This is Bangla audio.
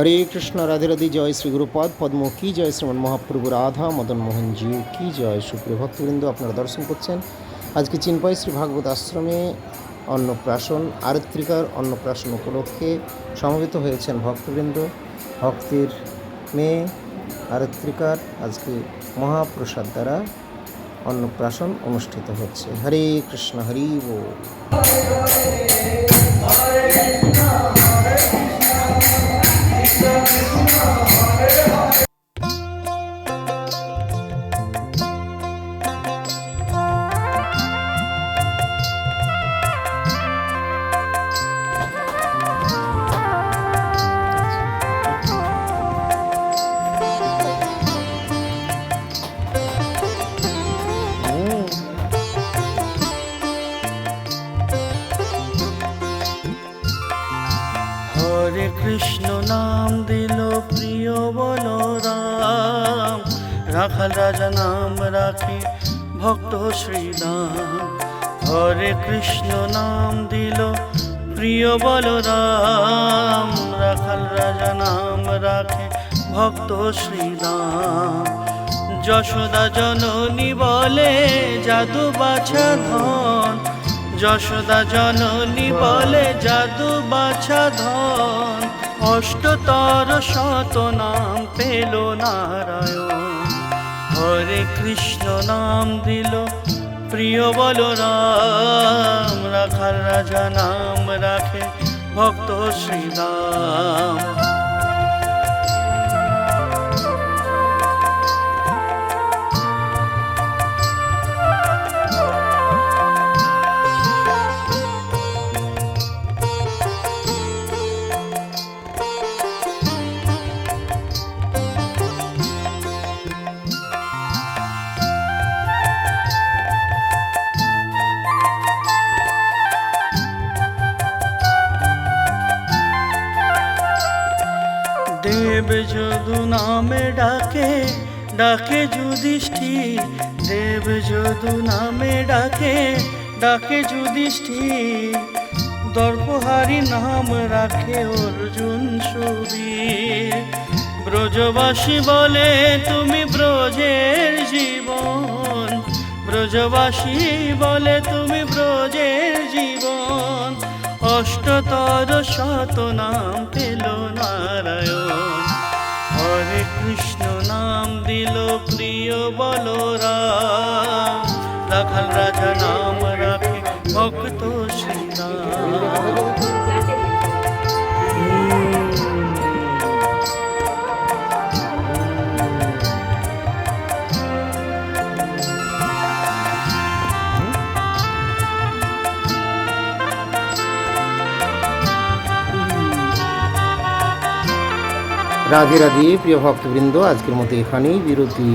হরে কৃষ্ণ, রাধে রাধে, জয় শ্রী গুরুপদ, পদ্ম কি জয় শ্রীমন মহাপ্রভু রাধা, মদন মোহন জিউ কি জয়, সুপ্রিয় ভক্তবৃন্দ, আপনারা দর্শন করছেন আজকে চিনপাই শ্রী ভাগবত আশ্রমে অন্নপ্রাশন আরত্রিকার অন্নপ্রাশন উপলক্ষে সমবেত হয়েছেন ভক্তবৃন্দ, ভক্তের মেয়ে আরত্রিকার আজকে মহাপ্রসাদ দ্বারা অন্নপ্রাশন অনুষ্ঠিত হচ্ছে। হরে কৃষ্ণ, হরি বল। হরে কৃষ্ণ নাম দিল প্রিয় বলরাম। রাখাল রাজা নাম রাখে ভক্ত শ্রীরাম। হরে কৃষ্ণ নাম দিল প্রিয় বলরাম। রাখাল রাজা নাম রাখে ভক্ত শ্রীরাম। যশোদা জননী বলে, জাদু বাছা ধন যশোদা জননী বলে জাদু বাছা ধন, অষ্টতর শত নাম পেল নারায়ণ। হরে কৃষ্ণ নাম দিল প্রিয় বল বলরাম রাখার রাজা নাম রাখে ভক্ত শ্রীরাম। দেব যদু নামে ডাকে ডাকে যুধিষ্ঠি দেব যদু নামে ডাকে ডাকে যুধিষ্ঠি দর্পহারি নাম রাখে অর্জুন সুবীর। ব্রজবাসী বলে, তুমি ব্রজের জীবন। ব্রজবাসী বলে, তুমি ব্রজের জীবন। অষ্টতর শত নাম পেল নারায়ণ। হরে কৃষ্ণ নাম দিল প্রিয় বলরাম। রাখাল রাজা নাম রাখে ভক্ত শ্রীরাম। রাধে রাধে প্রিয় ভক্তবৃন্দ আজকের মতো এখানেই। বিরতি।